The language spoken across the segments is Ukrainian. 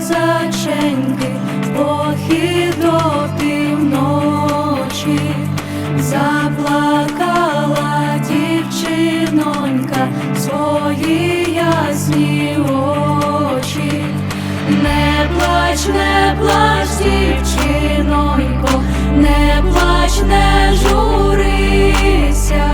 козаченьки, похід до півночі, заплакала дівчинонька свої ясні очі. Не плач, не плач, дівчинонько, не плач, не журися,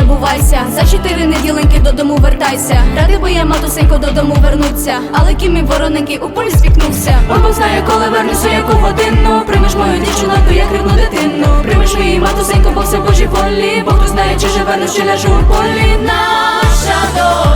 забувайся. За чотири неділеньки додому вертайся. Ради би я, матусенько, додому вернуться. Але ким і вороненький у полі спікнувся. Бог знає, коли вернуся, яку годину. Примеш мою дівчинку, як рівну дитину. Примеш її матусенько, бо все божі полі. Бог хто знає, чи живе, чи ляжу у полі. Наша доля,